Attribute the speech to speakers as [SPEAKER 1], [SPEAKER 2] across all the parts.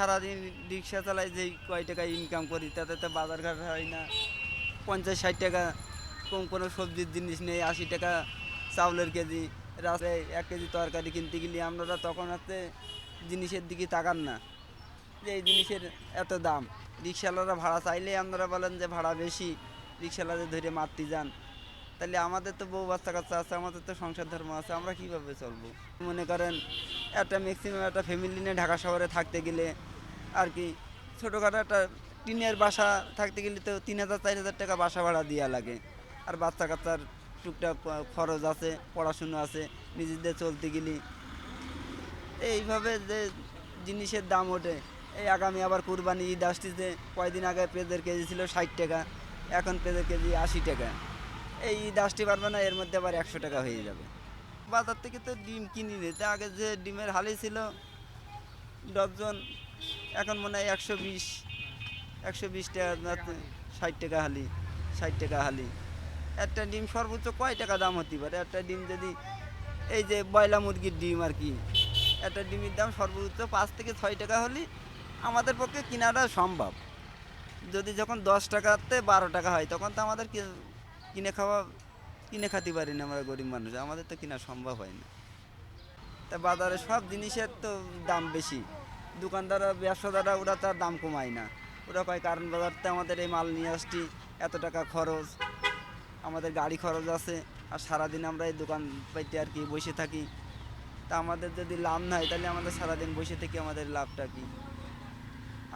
[SPEAKER 1] সারাদিন রিক্সা চালাই যেই কয় টাকা ইনকাম করি, তাতে তো বাজার ঘাট হয় না। পঞ্চাশ ষাট টাকা কম কোনো সবজির জিনিস নেই, আশি টাকা চাউলের কেজি রাস্তায় এক কেজি তরকারি কিনতে গেলে আমরা তখন হাতে জিনিসের দিকে তাকান না, যে এই জিনিসের এত দাম। রিক্সাওয়ালারা ভাড়া চাইলে আপনারা বলেন যে ভাড়া বেশি, রিক্সাওয়ালাদের ধরে মারতে যান। তাহলে আমাদের তো বউ বাচ্চা কাচ্চা আছে, আমাদের তো সংসার ধর্ম আছে, আমরা কীভাবে চলবো? মনে করেন একটা ম্যাক্সিমাম একটা ফ্যামিলি নিয়ে ঢাকা শহরে থাকতে গেলে আর কি, ছোটোখাটো একটা টিনের বাসা থাকতে গেলে তো তিন হাজার, চার হাজার টাকা বাসা ভাড়া দেওয়া লাগে। আর বাচ্চা কাচ্চার টুকটাক খরচ আছে, পড়াশুনো আছে, নিজেদের চলতে গেলে। এইভাবে যে জিনিসের দাম ওঠে। এই আগামী আবার কুরবানি ঈদ আসতেছে, কয়দিন আগে পেঁয়াজের কেজি ছিল ষাট টাকা, এখন পেঁয়াজের কেজি আশি টাকা। এই ঈদ আসতে পারবে না, এর মধ্যে আবার একশো টাকা হয়ে যাবে। বাজার থেকে তো ডিম কিনি নিতে আগে যে ডিমের হালি ছিল ডজন এখন মনে হয় একশো বিশ একশো বিশ টাকা ষাট টাকা হালি, ষাট টাকা হালি। একটা ডিম সর্বোচ্চ কয় টাকা দাম হতে পারে? একটা ডিম যদি এই যে বয়লা মুরগির ডিম আর কি, একটা ডিমের দাম সর্বোচ্চ পাঁচ থেকে ছয় টাকা হলে আমাদের পক্ষে কেনাটা সম্ভব। যদি যখন দশ টাকাতে বারো টাকা হয়, তখন তো আমাদের কিনে খাওয়া, কিনে খাতে পারি না আমরা গরিব মানুষ। আমাদের তো কেনা সম্ভব হয় না। তা বাজারে সব জিনিসের তো দাম বেশি। দোকানদাররা, ব্যবসাদাররা, ওরা তার দাম কমায় না। ওরা কয়, কারণ বাজারতে আমাদের এই মাল নিয়ে আসছি, এত টাকা খরচ, আমাদের গাড়ি খরচ আছে, আর সারাদিন আমরা এই দোকান পাইতে আর কি বসে থাকি। তা আমাদের যদি লাভ না হয় তাহলে আমাদের সারাদিন বসে থেকে আমাদের লাভটা কি?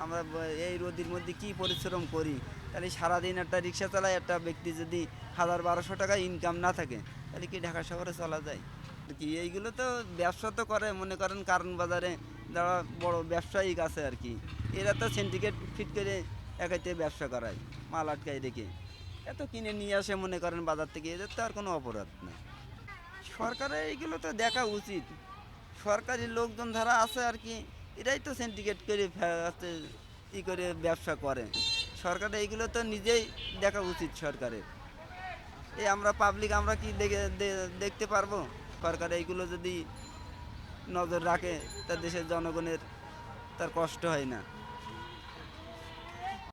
[SPEAKER 1] আমরা এই রোদের মধ্যে কি পরিশ্রম করি? তাহলে সারাদিন একটা রিক্সা চালায়, একটা ব্যক্তি যদি হাজার বারোশো টাকা ইনকাম না থাকে, তাহলে কি ঢাকা শহরে চলা যায়? কি, এইগুলো তো ব্যবসা তো করে, মনে করেন কারণ বাজারে যারা বড় ব্যবসায়িক আছে আর কি, এরা তো সিন্ডিকেট ফিট করে একাইতে ব্যবসা করায়, মাল আটকায় রেখে। এত কিনে নিয়ে আসে মনে করেন বাজার থেকে, এদের তো আর কোনো অপরাধ নেই। সরকারের এইগুলো তো দেখা উচিত। সরকারি লোকজন যারা আছে আর কি, এরাই তো সিন্ডিকেট করে ই করে ব্যবসা করে। সরকারের এইগুলো তো নিজেই দেখা উচিত সরকারের। এই আমরা পাবলিক আমরা কি দেখে দেখতে পারব? সরকার এইগুলো যদি নজর রাখে তা দেশের জনগণের তার কষ্ট হয় না।